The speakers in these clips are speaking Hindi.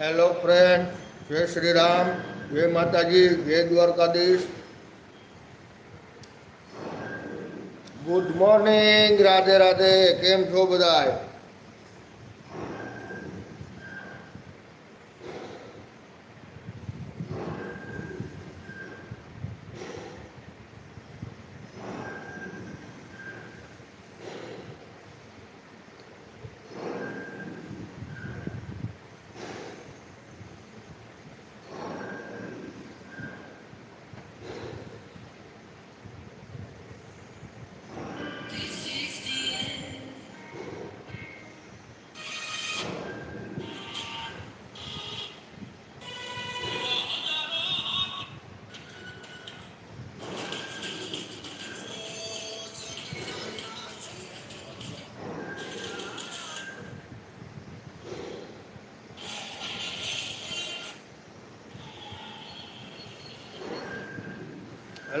હેલો ફ્રેન્ડ જય શ્રી રામ જય માતાજી જય દ્વારકાધીશ ગુડ મોર્નિંગ રાધે રાધે કેમ છો બધાય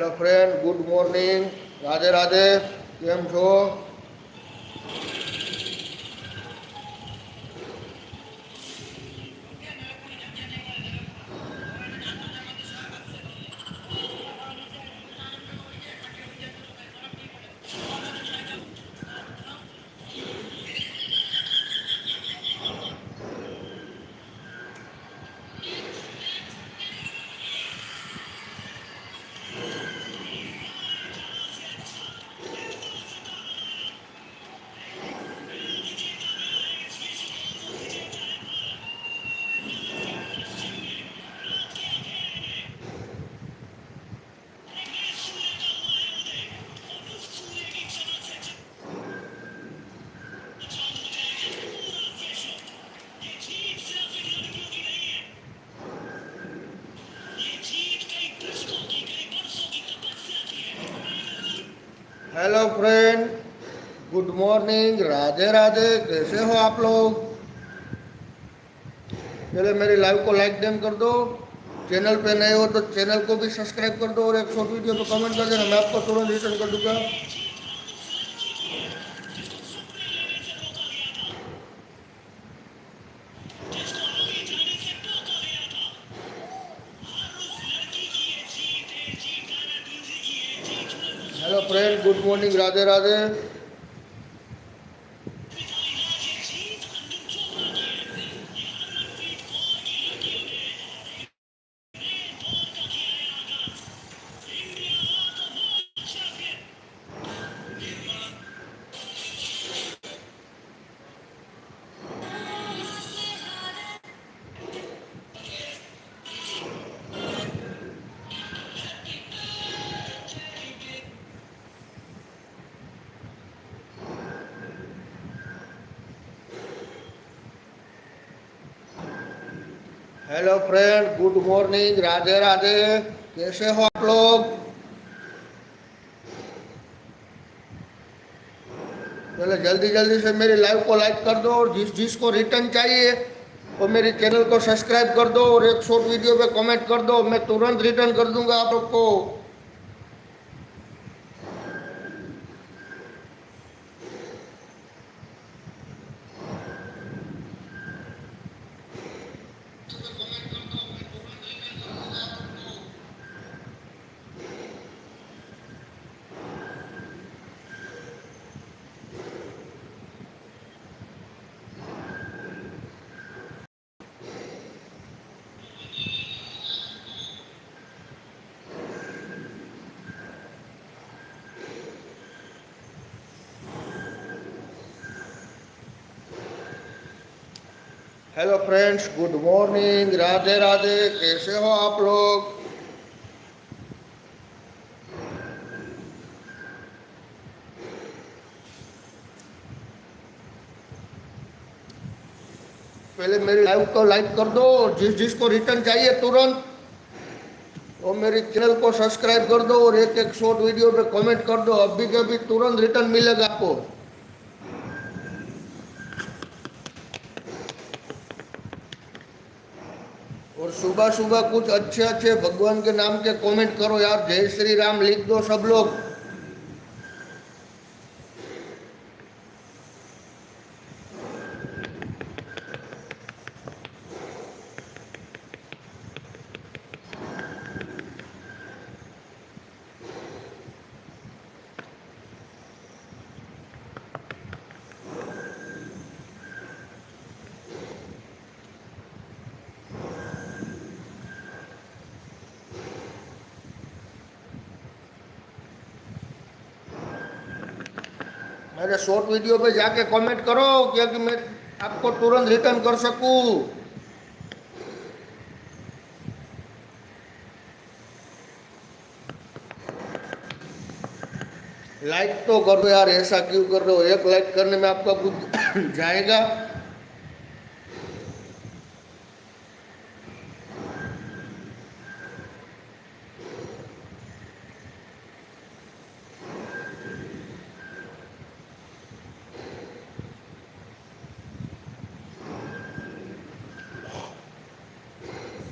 hello friend good morning Radhe Radhe કેમ છો? गुड मॉर्निंग राधे राधे कैसे हो आप लोग? पहले मेरी लाइव को लाइक डैम कर दो। चैनल पे नए हो तो चैनल को भी सब्सक्राइब कर दो और एक शॉर्ट वीडियो पे कमेंट कर देना। मैं आपको तुरंत रिटर्न कर दूँगा। Hello friend good morning Radhe Radhe hello friend good morning Radhe Radhe कैसे हो आप लोग? चलो जल्दी जल्दी से मेरी लाइव को लाइक कर दो और जिस, जिसको रिटर्न चाहिए, वो मेरे चैनल को सब्सक्राइब कर दो और एक शॉर्ट वीडियो पे कमेंट कर दो। मैं तुरंत रिटर्न कर दूँगा आप लोग को। Hello friends good morning Radhe Radhe कैसे हो आप लोग पहले मेरी लाइव को लाइक कर दो। और जिस, जिसको रिटर्न चाहिए तुरंत, वो मेरी चैनल को सब्सक्राइब कर दो और एक एक शॉर्ट वीडियो पे कमेंट कर दो। अभी के अभी तुरंत रिटर्न मिलेगा आपको। सुबह सुबह कुछ अच्छे अच्छे भगवान के नाम के कमेंट करो यार जय श्री राम लिख दो सब लोग अरे शॉर्ट वीडियो पे जाके कमेंट करो क्योंकि मैं आपको तुरंत रिटर्न कर सकूँ? लाइक तो करो यार, ऐसा क्यों कर रहे हो? एक लाइक करने में आपका कुछ जाएगा।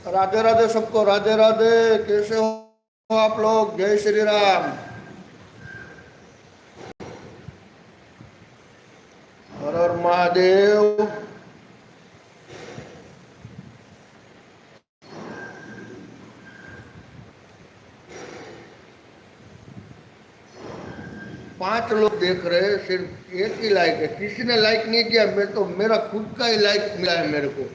राधे राधे सबको, राधे राधे। कैसे हो आप लोग? जय श्री राम। हर हर महादेव। पाँच लोग देख रहे हैं, सिर्फ़ एक ही लाइक है। किसी ने लाइक नहीं किया, मैं तो मेरा खुद का ही लाइक मिला है मेरे को।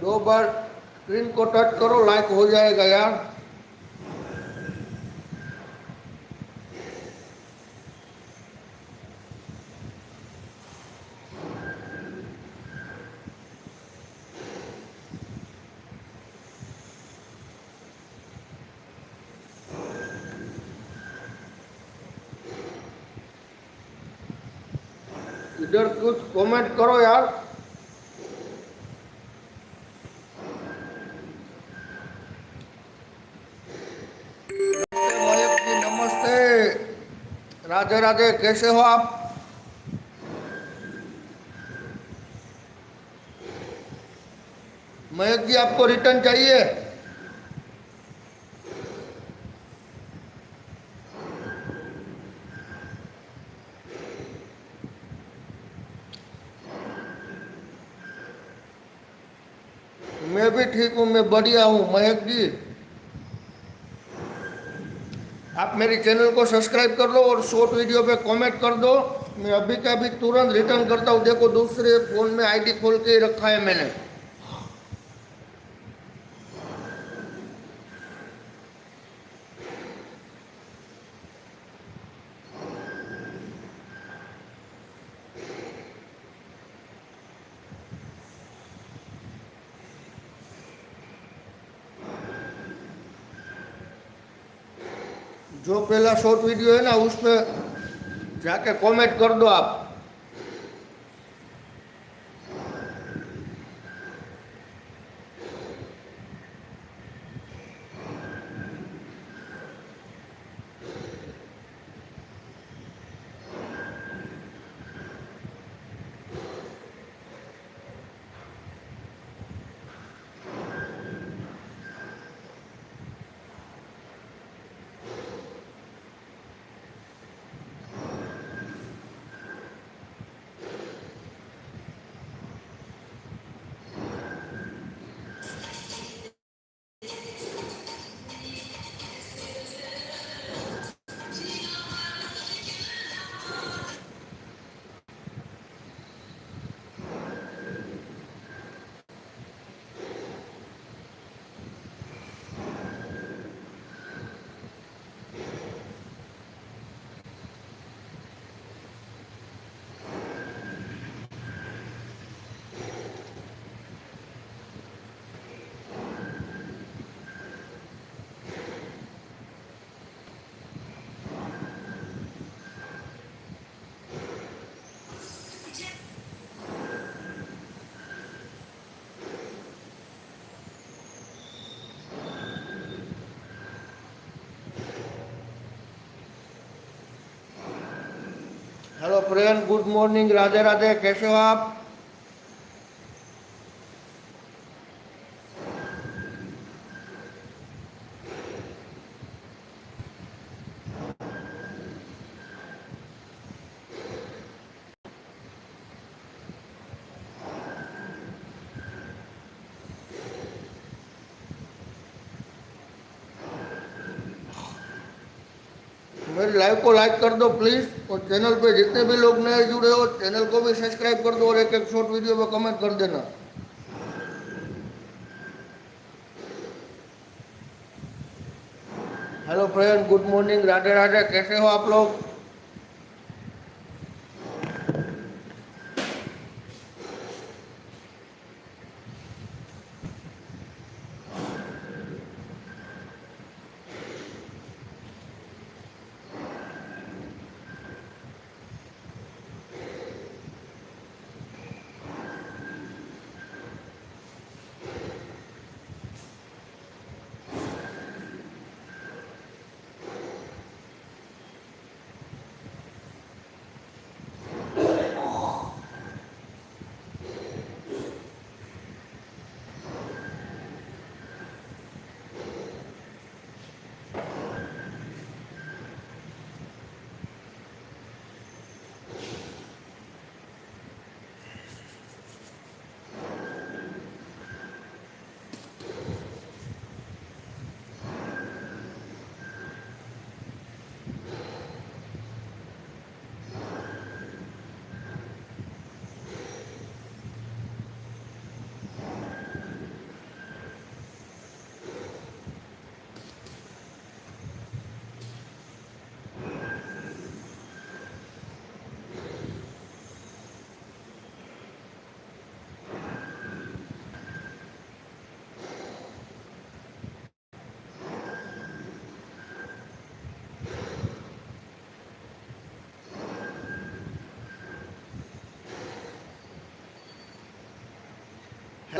दो बार स्क्रीन को टच करो लाइक हो जाएगा यार। इधर कुछ कमेंट करो यार। राधे राधे, कैसे हो आप? मयंक जी, आपको रिटर्न चाहिए? मैं भी ठीक हूँ, मैं बढ़िया हूँ, मयंक जी। आप मेरी चैनल को सब्सक्राइब कर लो और शॉर्ट वीडियो पे कमेंट कर दो। मैं अभी का अभी तुरंत रिटर्न करता हूँ। देखो दूसरे फ़ोन में आईडी खोल के रखा है मैंने। जो पहला शॉर्ट वीडियो है ना उस पर जाके कमेंट कर दो आप hello friend good morning Radhe Radhe कैसे हो आप? मेरी लाइव को लाइक कर दो प्लीज़ और चैनल पे जितने भी लोग नए जुड़े हो चैनल को भी सब्सक्राइब कर दो और एक एक शॉर्ट वीडियो पे कमेंट कर देना। Hello friend good morning Radhe Radhe, कैसे हो आप लोग?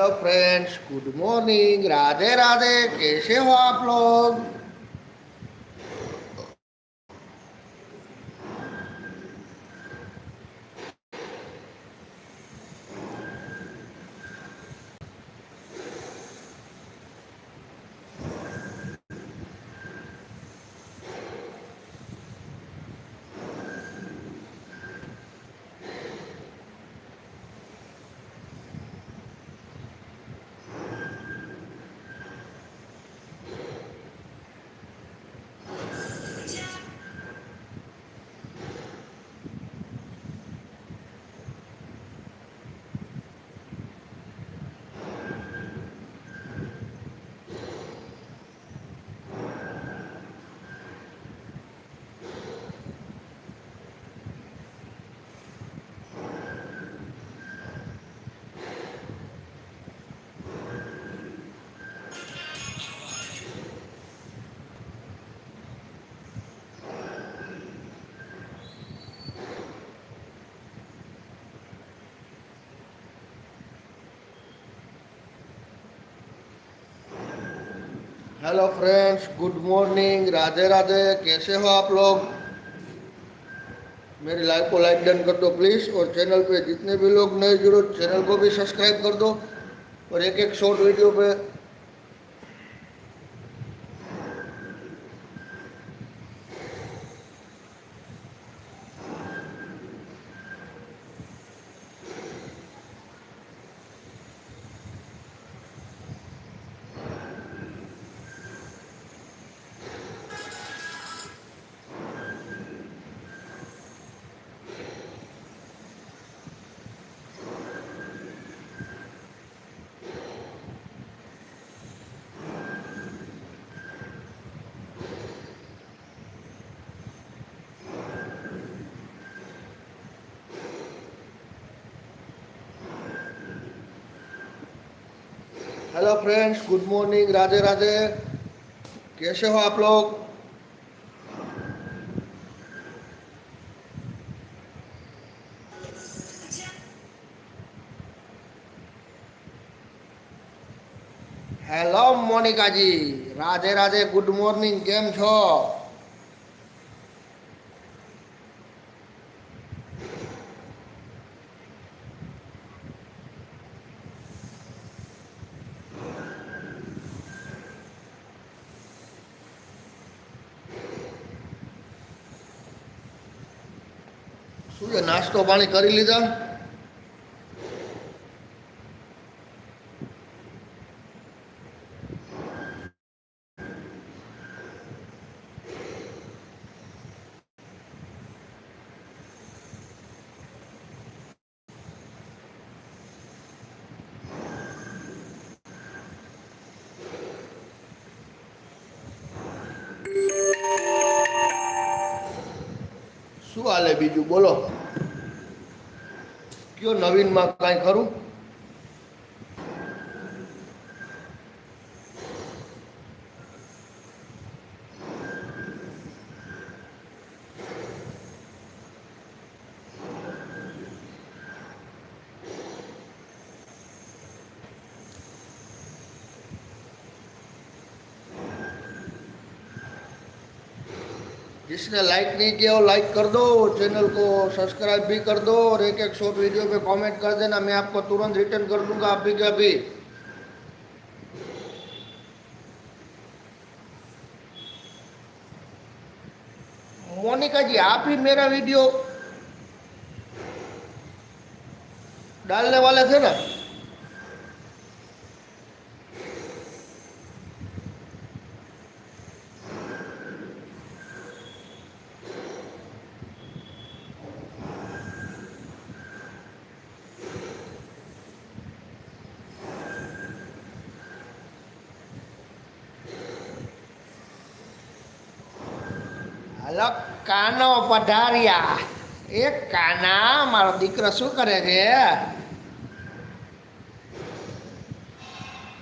Hello friends good morning Radhe Radhe कैसे हो आप लोग? Hello friends good morning Radhe Radhe कैसे हो आप लोग? मेरी लाइव को लाइक डन कर दो प्लीज़ और चैनल पे जितने भी लोग नए जुड़ो चैनल को भी सब्सक्राइब कर दो। और एक एक शॉर्ट वीडियो पे hello friends good morning Radhe Radhe कैसे हो आप लोग hello Monika ji Radhe Radhe good morning केम छो નાસ્તો પાણી કરી લીધા શું હાલે બીજું બોલો કયો નવીનમાં કાંઈ ખરું जिसने लाइक नहीं किया वो लाइक कर दो चैनल को सब्सक्राइब भी कर दो और एक एक शॉर्ट वीडियो पे कमेंट कर देना, मैं आपको तुरंत रिटर्न कर दूँगा अभी के अभी। मोनिका जी, आप ही मेरा वीडियो डालने वाले थे ना? કાનો પધાર્યા. એ કાના, મારો દીકરો શું કરે છે?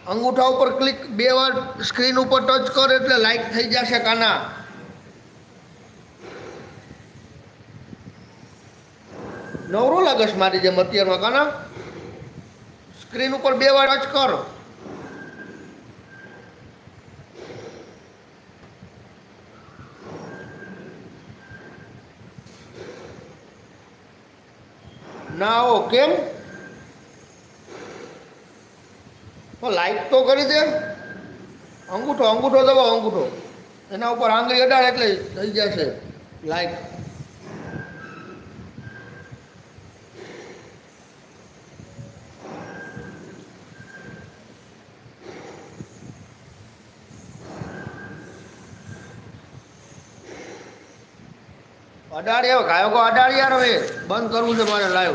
અંગૂઠા ઉપર ક્લિક બે વાર સ્ક્રીન ઉપર ટચ કર એટલે લાઈક થઈ જશે કાના. નવરો લાગશ મારી જેમ અત્યારમાં કાના. સ્ક્રીન ઉપર બે વાર ટચ કર. કેમ? લાઈટ તો કરી દે. અંગૂઠો અંગૂઠો દબાવ, અંગૂઠો. એના ઉપર આંગળી અડાડ એટલે થઈ જશે. લાઈટ અડાડી હવે, ગાયકો અડાડી યાર હવે. બંધ કરવું છે મારે લાઈવ